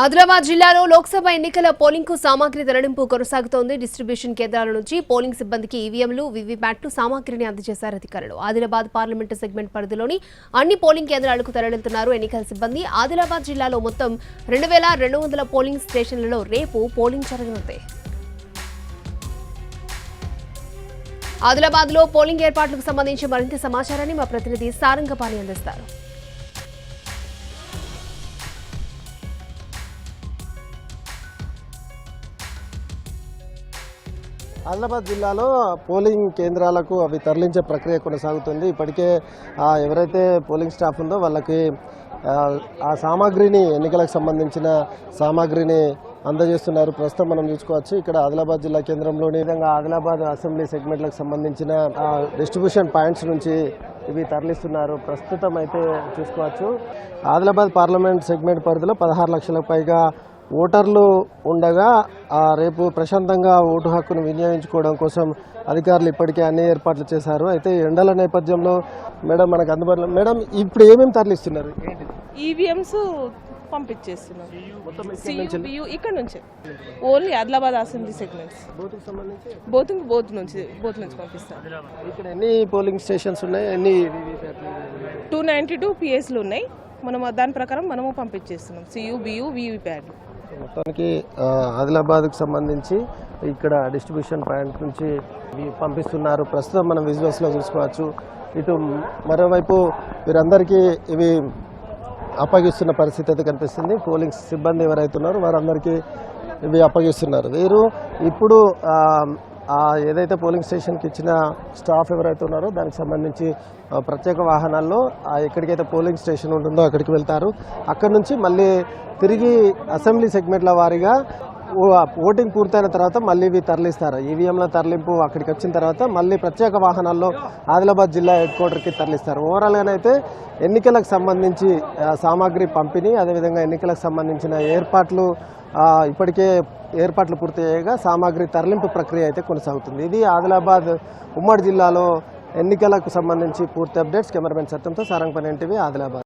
ఆదిలాబాద్ జిల్లాలో లోక్సభ ఎన్నికల పోలింగ్కు సామాగ్రి తరలింపు కొనసాగుతోంది. డిస్ట్రిబ్యూషన్ కేంద్రాల నుంచి పోలింగ్ సిబ్బందికి ఈవీఎంలు వీవీప్యాట్లు సామాగ్రిని అందజేశారు అధికారులు. ఆదిలాబాద్ పార్లమెంటు సెగ్మెంట్ పరిధిలోని అన్ని పోలింగ్ కేంద్రాలకు తరలిస్తున్నారు ఎన్నికల సిబ్బంది. ఆదిలాబాద్ జిల్లాలో మొత్తం రెండు వేల రెండు వందల పోలింగ్ స్టేషన్లలో రేపు పోలింగ్ జరగనుంది. ఆదిలాబాద్లో పోలింగ్ ఏర్పాట్లకు సంబంధించి మరింత సమాచారాన్ని మా ప్రతినిధి సారంగపాణి అందిస్తారు. ఆదిలాబాద్ జిల్లాలో పోలింగ్ కేంద్రాలకు అవి తరలించే ప్రక్రియ కొనసాగుతుంది. ఇప్పటికే ఎవరైతే పోలింగ్ స్టాఫ్ ఉందో వాళ్ళకి ఆ, సామాగ్రిని ఎన్నికలకు సంబంధించిన సామాగ్రిని అందజేస్తున్నారు. ప్రస్తుతం మనం చూసుకోవచ్చు ఇక్కడ ఆదిలాబాద్ జిల్లా కేంద్రంలోని విధంగా ఆదిలాబాద్ అసెంబ్లీ సెగ్మెంట్లకు సంబంధించిన డిస్ట్రిబ్యూషన్ పాయింట్స్ నుంచి ఇవి తరలిస్తున్నారు. ప్రస్తుతం అయితే చూసుకోవచ్చు ఆదిలాబాద్ పార్లమెంట్ సెగ్మెంట్ పరిధిలో పదహారు లక్షలకు పైగా ఓటర్లు ఉండగా ఆ, రేపు ప్రశాంతంగా ఓటు హక్కును వినియోగించుకోవడం కోసం అధికారులు ఇప్పటికే అన్ని ఏర్పాట్లు చేశారు అయితే ఎండల నేపథ్యంలో మేడం మనకు అందుబాటులో మేడం ఇప్పుడు ఏమేమి తరలిస్తున్నారు ఈవీఎంస్ పంపించేస్తున్నాం మొత్తం ఇక్కడ నుంచి ఓన్లీ ఆదిలాబాద్ అసెంబ్లీ సెగ్మెంట్స్ సంబంధించి బోత్ నుంచి బోత్ నుంచి పంపిస్తాం ఇక్కడ ఎన్ని పోలింగ్ స్టేషన్స్ ఉన్నాయి ఎన్ని? టూ నైంటీ టూ పిఎస్లు ఉన్నాయి మనం దాని ప్రకారం మనము పంపించేస్తున్నాం సియు బియు వివి ప్యాడ్ మొత్తానికి ఆదిలాబాద్కు సంబంధించి ఇక్కడ డిస్ట్రిబ్యూషన్ పాయింట్ నుంచి పంపిస్తున్నారు. ప్రస్తుతం మనం విజువల్స్లో చూసుకోవచ్చు. ఇటు మరోవైపు వీరందరికీ ఇవి అప్పగిస్తున్న పరిస్థితి అయితే కనిపిస్తుంది. పోలింగ్ సిబ్బంది ఎవరైతున్నారో వారందరికీ ఇవి అప్పగిస్తున్నారు. వీరు ఇప్పుడు ఏదైతే పోలింగ్ స్టేషన్కి ఇచ్చిన స్టాఫ్ ఎవరైతే ఉన్నారో దానికి సంబంధించి ప్రత్యేక వాహనాల్లో ఆ ఎక్కడికైతే పోలింగ్ స్టేషన్ ఉంటుందో అక్కడికి వెళ్తారు. అక్కడి నుంచి మళ్ళీ తిరిగి అసెంబ్లీ సెగ్మెంట్ల వారీగా ఓటింగ్ పూర్తయిన తర్వాత మళ్ళీ ఇవి తరలిస్తారు. ఈవీఎంల తరలింపు అక్కడికి వచ్చిన తర్వాత మళ్ళీ ప్రత్యేక వాహనాల్లో ఆదిలాబాద్ జిల్లా హెడ్ క్వార్టర్కి తరలిస్తారు. ఓవరాల్గానైతే ఎన్నికలకు సంబంధించి సామాగ్రి పంపిణీ అదేవిధంగా ఎన్నికలకు సంబంధించిన ఏర్పాట్లు ఇప్పటికే ఏర్పాట్లు పూర్తయ్యేగా సామాగ్రి తరలింపు ప్రక్రియ అయితే కొనసాగుతుంది. ఇది ఆదిలాబాద్ ఉమ్మడి జిల్లాలో ఎన్నికలకు సంబంధించి పూర్తి అప్డేట్స్. కెమెరామెన్ సత్యంతో సారంగపల్లి ఎన్టీవీ ఆదిలాబాద్.